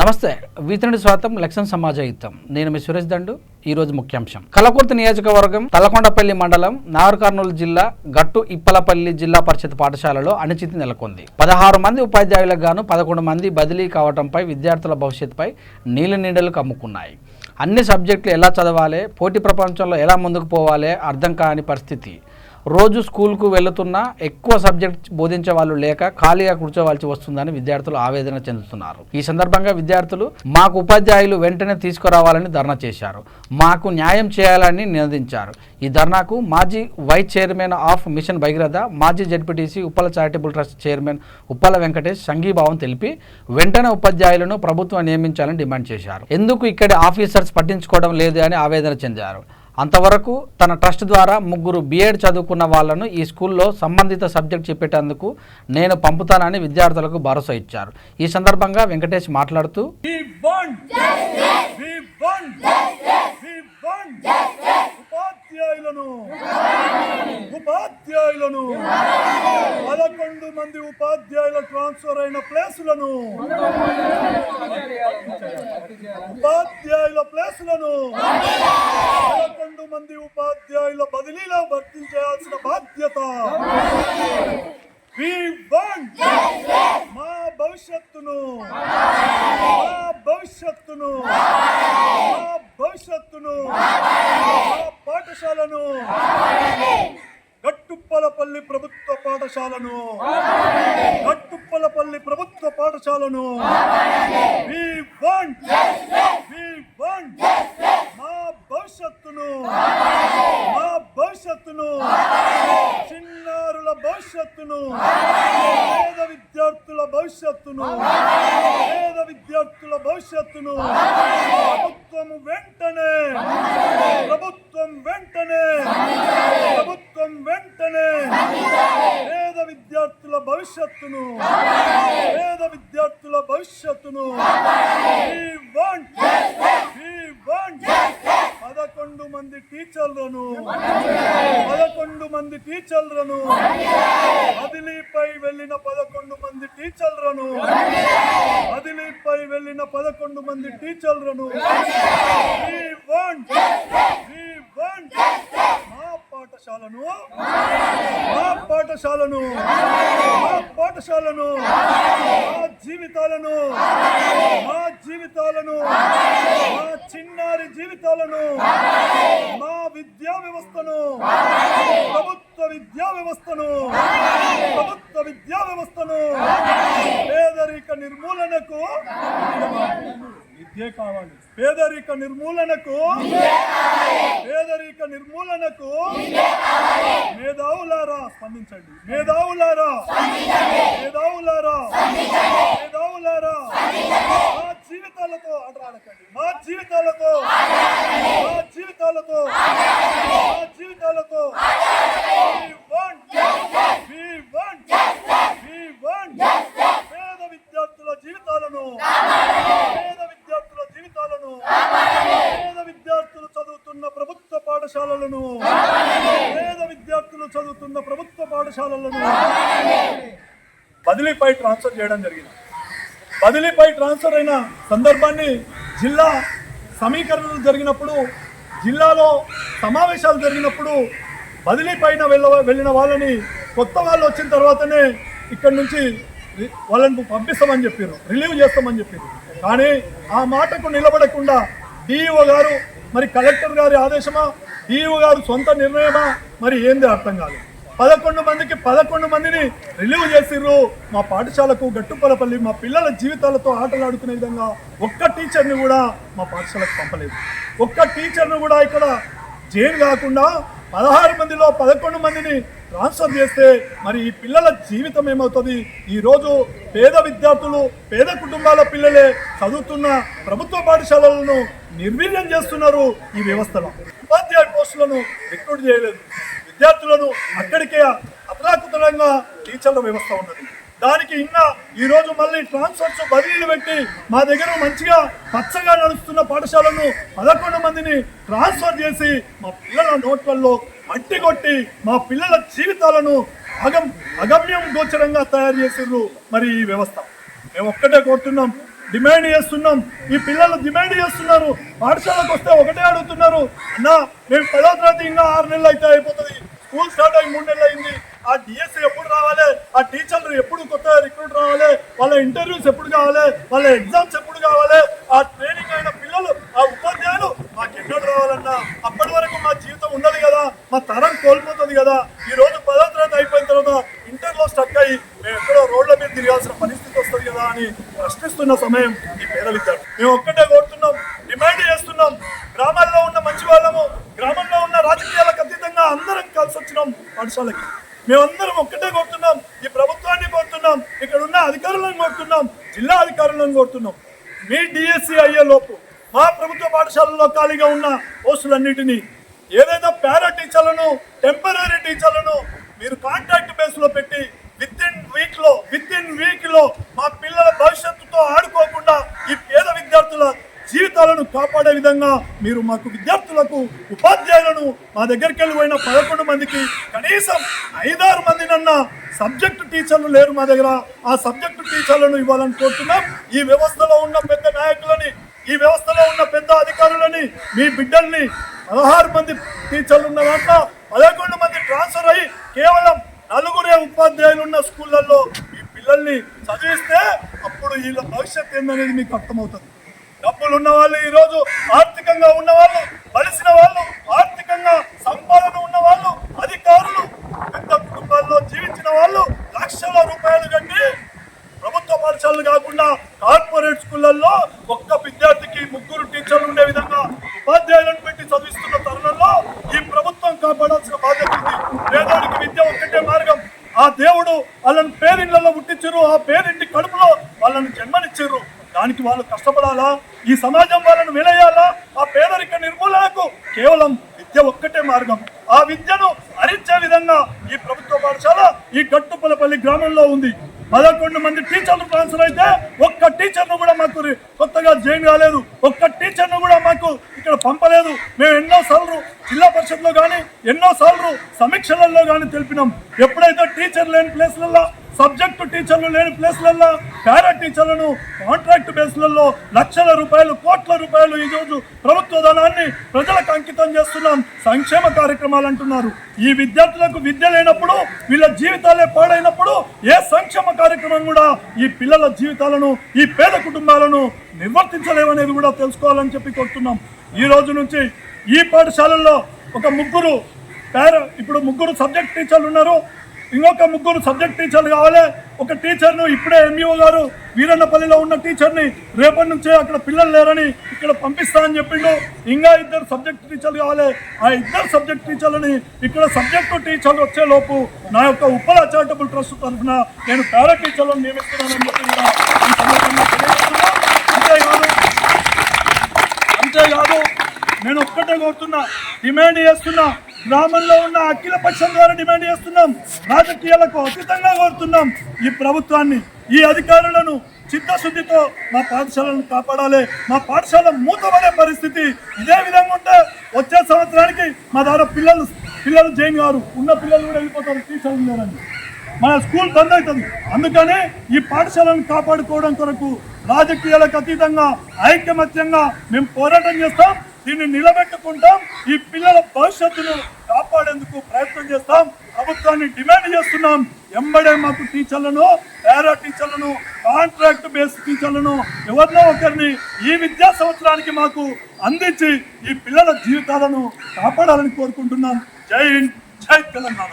నమస్తే వీతనుడి స్వాతం లక్ష్మణ్ సమాజ నేను మీ సురేష్ దండు ఈ రోజు ముఖ్యాంశం. కలకుర్తి నియోజకవర్గం తలకొండపల్లి మండలం నాగర్ కర్నూలు జిల్లా గట్టు ఇప్పలపల్లి జిల్లా పరిషత్ పాఠశాలలో అనుచితి నెలకొంది. పదహారు మంది ఉపాధ్యాయులకు గాను పదకొండు మంది బదిలీ కావడంపై విద్యార్థుల భవిష్యత్తుపై నీళ్ళ నీడలు కమ్ముకున్నాయి. అన్ని సబ్జెక్టులు ఎలా చదవాలి పోటీ ప్రపంచంలో ఎలా ముందుకు పోవాలి అర్థం కాని పరిస్థితి. రోజు స్కూల్కు వెళుతున్నా ఎక్కువ సబ్జెక్ట్ బోధించే వాళ్ళు లేక ఖాళీగా కూర్చోవాల్సి వస్తుందని విద్యార్థులు ఆవేదన చెందుతున్నారు. ఈ సందర్భంగా విద్యార్థులు మాకు ఉపాధ్యాయులు వెంటనే తీసుకురావాలని ధర్నా చేశారు. మాకు న్యాయం చేయాలని నినదించారు. ఈ ధర్నాకు మాజీ vice chairman of mission Bhagiratha మాజీ ZPTC Uppala charitable trust chairman Uppala Venkatesh సంఘీభావం తెలిపి వెంటనే ఉపాధ్యాయులను ప్రభుత్వం నియమించాలని డిమాండ్ చేశారు. ఎందుకు ఇక్కడి ఆఫీసర్స్ పట్టించుకోవడం లేదు అని ఆవేదన చెందారు. అంతవరకు తన ట్రస్ట్ ద్వారా ముగ్గురు బీఎడ్ చదువుకున్న వాళ్ళను ఈ స్కూల్లో సంబంధిత సబ్జెక్ట్ చెప్పేటందుకు నేను పంపుతానని విద్యార్థులకు భరోసా ఇచ్చారు. ఈ సందర్భంగా వెంకటేష్ మాట్లాడుతూ ఉపాధ్యాయులను. ఉపాధ్యాయులను. పదకొండు మంది ఉపాధ్యాయుల ట్రాన్స్ఫర్ అయిన ప్లేసులను. ఉపాధ్యాయుల ప్లేసులను. పదకొండు మంది ఉపాధ్యాయుల బదిలీలో భర్తీ చేయాల్సిన బాధ్యత. We want మా భవిష్యత్తును మా భవిష్యత్తును మా భవిష్యత్తును మా పాఠశాలను గట్టుప్పలపల్లి ప్రభుత్వ పాఠశాలను గట్టుప్పలపల్లి want. మా భవిష్యత్తును. మా భవిష్యత్తును. చిన్నారుల భవిష్యత్తును. పేద విద్యార్థుల భవిష్యత్తును. పేద విద్యార్థుల భవిష్యత్తును. ప్రభుత్వం వెంటనే. ప్రభుత్వం వెంటనే. ప్రభుత్వం వెంటనే. విద్యార్థుల భవిష్యత్తును. పేద విద్యార్థుల భవిష్యత్తును. పదకొండు మంది టీచర్లను. పదకొండు మంది. టీచర్లను. బదిలీపై వెళ్ళిన పదకొండు మంది టీచర్లను. బదిలీపై వెళ్ళిన పదకొండు మంది టీచర్లను We want We want మా పాఠశాలను? మా పాఠశాలను? మా పాఠశాలను? మా జీవితాలను? మా జీవితాలను? మా చిన్నారి జీవితాలను? మా విద్యా వ్యవస్థను? ప్రభుత్వ విద్యా వ్యవస్థను? ప్రభుత్వ విద్యా వ్యవస్థను? పేదరిక నిర్మూలనకు విద్యే కావాలి? పేదరిక నిర్మూలనకు పేదరిక నిర్మూలనకు మేధావులారా స్పందించండి. మేధావులారా మేధావులారా మేధావులారా మా జీవితాలతో ఆటలాడకండి. మా జీవితాలతో మా జీవితాలతో మా జీవితాలతో We want, we want, we want పేద విద్యార్థుల జీవితాలను పేద విద్యార్థుల జీవితాలను పేద విద్యార్థులు చదువుతున్న ప్రభుత్వ పాఠశాలలను. పేద విద్యార్థులు చదువుతున్న ప్రభుత్వ పాఠశాలలను. బదిలీపై ట్రాన్స్ఫర్ చేయడం జరిగింది. బదిలీపై ట్రాన్స్ఫర్ అయిన సందర్భాన్ని జిల్లా సమీకరణలు జరిగినప్పుడు జిల్లాలో సమావేశాలు జరిగినప్పుడు బదిలీ పైన వెళ్ళ వెళ్ళిన వాళ్ళని కొత్త వాళ్ళు వచ్చిన తర్వాతనే ఇక్కడి నుంచి వాళ్ళని పంపిస్తామని చెప్పారు. రిలీవ్ చేస్తామని చెప్పారు. కానీ ఆ మాటకు నిలబడకుండా డిఈఓ గారు మరి కలెక్టర్ గారి ఆదేశమా? ఈఓ గారు సొంత నిర్ణయమా? మరి ఏంది అర్థం కాదు. పదకొండు మందికి పదకొండు మందిని రిలీవ్ చేసిర్రు. మా పాఠశాలకు గట్టుపలపల్లి మా పిల్లల జీవితాలతో ఆటలాడుకునే విధంగా ఒక్క టీచర్ని కూడా మా పాఠశాలకు పంపలేదు. ఒక్క టీచర్ను కూడా ఇక్కడ జైలు కాకుండా పదహారు మందిలో పదకొండు మందిని ట్రాన్స్ఫర్ చేస్తే మరి ఈ పిల్లల జీవితం ఏమవుతుంది? ఈరోజు పేద విద్యార్థులు పేద కుటుంబాల పిల్లలే చదువుతున్న ప్రభుత్వ పాఠశాలలను నిర్వీర్యం చేస్తున్నారు ఈ వ్యవస్థలో. ఉపాధ్యాయ పోస్టులను రిక్రూట్ చేయలేదు. విద్యార్థులను అక్కడికే అతలాకుతలంగా టీచర్ల వ్యవస్థ ఉన్నది. దానికి ఇంకా ఈరోజు మళ్ళీ ట్రాన్స్ఫర్స్ బదిలీలు పెట్టి మా దగ్గర మంచిగా పచ్చగా నడుస్తున్న పాఠశాలను పదకొండు మందిని ట్రాన్స్ఫర్ చేసి మా పిల్లల నోట్లలో మట్టి కొట్టి మా పిల్లల జీవితాలను అగం అగమ్యం గోచరంగా తయారు చేసిర్రు మరి ఈ వ్యవస్థ. మేము ఒక్కటే కోరుతున్నాం డిమాండ్ చేస్తున్నాం. ఈ పిల్లలు డిమాండ్ చేస్తున్నారు. పాఠశాలకు వస్తే ఒకటే అడుగుతున్నారు. నా మేము పదో తరగతి ఇంకా ఆరు నెలలు అయితే అయిపోతుంది. స్కూల్ స్టార్ట్ అయ్యి మూడు నెలలు అయింది. ఆ డిఎస్సీ ఎప్పుడు రావాలి? ఆ టీచర్లు ఎప్పుడు కొత్త రిక్రూట్ రావాలి? వాళ్ళ ఇంటర్వ్యూస్ ఎప్పుడు కావాలి? వాళ్ళ ఎగ్జామ్స్ ఎప్పుడు కావాలి ఆ ట్రైనింగ్ అయిన పిల్లలు ఆ ఉపాధ్యాయులు మాకు ఎన్నోడు రావాలన్నా అప్పటి వరకు మా జీవితం ఉండదు కదా మా తరం కోల్పోతుంది కదా ఈ రోజు పదో తరగతి అయిపోయిన తర్వాత ఇంటర్లో స్టక్ అయ్యి మేము ఎక్కడో రోడ్ల మీద తిరగాల్సిన కదా అని ప్రశ్నిస్తున్న సమయం ఈ పేద విద్యార్థి మేము ఒక్కటే కోరుతున్నాం డిమాండ్ చేస్తున్నాం. గ్రామాల్లో ఉన్న మంచి వాళ్ళము గ్రామంలో ఉన్న రాజకీయాలకు అతీతంగా అందరం కలిసి వచ్చినాం పాఠశాలకి. మేమందరం ఒక్కటే కోరుతున్నాం ఈ ప్రభుత్వాన్ని కోరుతున్నాం ఇక్కడ ఉన్న అధికారులను కోరుతున్నాం జిల్లా అధికారులను కోరుతున్నాం. మీ డిఎస్సి అయ్యే లోపు మా ప్రభుత్వ పాఠశాలలో ఖాళీగా ఉన్న పోస్టులన్నిటినీ ఏదైతే పారా టీచర్లను టెంపరీ టీచర్లను మీరు కాంట్రాక్ట్ బేస్లో పెట్టి విత్ ఇన్ వీక్లో విత్ ఇన్ వీక్లో మా పిల్లల భవిష్యత్తుతో ఆడుకోకుండా ఈ పేద విద్యార్థుల జీవితాలను కాపాడే విధంగా మీరు మాకు విద్యార్థులకు ఉపాధ్యాయులను మా దగ్గరికి వెళ్ళి పోయిన పదకొండు మందికి కనీసం ఐదారు మందినన్నా సబ్జెక్టు టీచర్లు లేరు మా దగ్గర. ఆ సబ్జెక్టు టీచర్లను ఇవ్వాలని కోరుతున్నాం. ఈ వ్యవస్థలో ఉన్న పెద్ద నాయకులని ఈ వ్యవస్థలో ఉన్న పెద్ద అధికారులని మీ బిడ్డల్ని పదహారు మంది టీచర్లు ఉన్న దాంట్లో పదకొండు మంది ట్రాన్స్ఫర్ అయ్యి కేవలం నలుగురే ఉపాధ్యాయులు ఉన్న స్కూళ్ళల్లో ఈ పిల్లల్ని చదివిస్తే అప్పుడు వీళ్ళ భవిష్యత్ ఏందనేది మీకు అర్థమవుతుంది. డబ్బులు ఉన్న వాళ్ళు ఈరోజు ఆర్థికంగా ఉన్న వాళ్ళు బలిసిన వాళ్ళు ఆర్థికంగా సంపాదన ఉన్న వాళ్ళు అధికారులు పెద్ద కుటుంబాల్లో జీవించిన వాళ్ళు లక్షల రూపాయలు కట్టి ప్రభుత్వ పాఠశాలలు కాకుండా కార్పొరేట్ స్కూళ్ళల్లో ఒక్క విద్యార్థికి ముగ్గురు టీచర్లు ఉండే విధంగా ఉపాధ్యాయులను పెట్టి చదివిస్తున్న తరుణంలో ఈ ప్రభుత్వం కాపాడాల్సిన బాధ్యత ఉంది పేదోడికి విద్య ఒక్కటే మార్గం ఆ దేవుడు వాళ్ళని పేరింట్లలో పుట్టించారు ఆ పేరింటి కడుపులో వాళ్ళని జన్మనిచ్చారు. దానికి వాళ్ళు కష్టపడాలా? ఈ సమాజం వాళ్ళను వినయాలా ఆ పేదరిక నిర్మూలనకు కేవలం విద్య ఒక్కటే మార్గం. ఆ విద్యను హరించే విధంగా ఈ ప్రభుత్వ పాఠశాల ఈ గట్టుపలపల్లి గ్రామంలో ఉంది. పదకొండు మంది టీచర్లు ట్రాన్స్ఫర్ అయితే ఒక్క టీచర్ను కూడా మాకు రి- కొత్తగా జాయిన్ కాలేదు. ఒక్క టీచర్ను కూడా మాకు ఇక్కడ పంపలేదు. మేము ఎన్నో సార్లు జిల్లా పరిషత్లో కానీ ఎన్నో సార్లు సమీక్షలలో కానీ తెలిపినాం. ఎప్పుడైతే టీచర్ లేని ప్లేస్లలో సబ్జెక్టు టీచర్లు లేని ప్లేస్లలో పారా టీచర్లను కాంట్రాక్ట్ బేస్లలో లక్షల రూపాయలు కోట్ల రూపాయలు ఈరోజు ప్రభుత్వ ధనాన్ని ప్రజలకు అంకితం చేస్తున్నాం సంక్షేమ కార్యక్రమాలు అంటున్నారు. ఈ విద్యార్థులకు విద్య లేనప్పుడు వీళ్ళ జీవితాలే పాడైనప్పుడు ఏ సంక్షేమ కార్యక్రమం కూడా ఈ పిల్లల జీవితాలను ఈ పేద కుటుంబాలను నిర్వర్తించలేవనేది కూడా తెలుసుకోవాలని చెప్పి కోరుతున్నాం. ఈ రోజు నుంచి ఈ పాఠశాలల్లో ఒక ముగ్గురు పేర ఇప్పుడు ముగ్గురు సబ్జెక్ట్ టీచర్లు ఉన్నారు. ఇంకొక ముగ్గురు సబ్జెక్ట్ టీచర్లు కావాలి. ఒక టీచర్ను ఇప్పుడే ఎంఈఓ గారు వీరన్నపల్లిలో ఉన్న టీచర్ని రేపటి నుంచే అక్కడ పిల్లలు లేరని ఇక్కడ పంపిస్తా అని చెప్పిండు. ఇంకా ఇద్దరు సబ్జెక్ట్ టీచర్లు కావాలి. ఆ ఇద్దరు సబ్జెక్ట్ టీచర్లని ఇక్కడ సబ్జెక్టు టీచర్లు వచ్చే లోపు నా యొక్క ఉప్పల చారిటబుల్ ట్రస్ట్ తరఫున నేను పారా టీచర్లను నియమిస్తున్నానని చెప్పి అంతేకాదు అంతేకాదు నేను ఒక్కటే కోరుతున్నా డిమాండ్ చేస్తున్నా గ్రామంలో ఉన్న అఖిల పక్షం ద్వారా డిమాండ్ చేస్తున్నాం. రాజకీయాలకు అతీతంగా కోరుతున్నాం. ఈ ప్రభుత్వాన్ని ఈ అధికారులను చిత్తశుద్ధితో మా పాఠశాలను కాపాడాలి. మా పాఠశాల మూతపడే పరిస్థితి ఇదే విధంగా ఉంటే వచ్చే సంవత్సరానికి మా ద్వారా పిల్లలు పిల్లలు జైన్ గారు ఉన్న పిల్లలు కూడా వెళ్ళిపోతారు టీచర్లు లేరండి. మన స్కూల్ బంద్ అవుతుంది. అందుకనే ఈ పాఠశాలను కాపాడుకోవడం కొరకు రాజకీయాలకు అతీతంగా ఐకమత్యంగా మేము పోరాటం చేస్తాం. దీన్ని నిలబెట్టుకుంటాం. ఈ పిల్లల భవిష్యత్తును కాపాడేందుకు ప్రయత్నం చేస్తాం. ప్రభుత్వాన్ని డిమాండ్ చేస్తున్నాం. ఎంబడే మాకు టీచర్లను పారా టీచర్లను కాంట్రాక్ట్ బేస్ టీచర్లను ఎవరినో ఒకరిని ఈ విద్యా సంవత్సరానికి మాకు అందించి ఈ పిల్లల జీవితాలను కాపాడాలని కోరుకుంటున్నాం. జై హింద్ జై తెలంగాణ.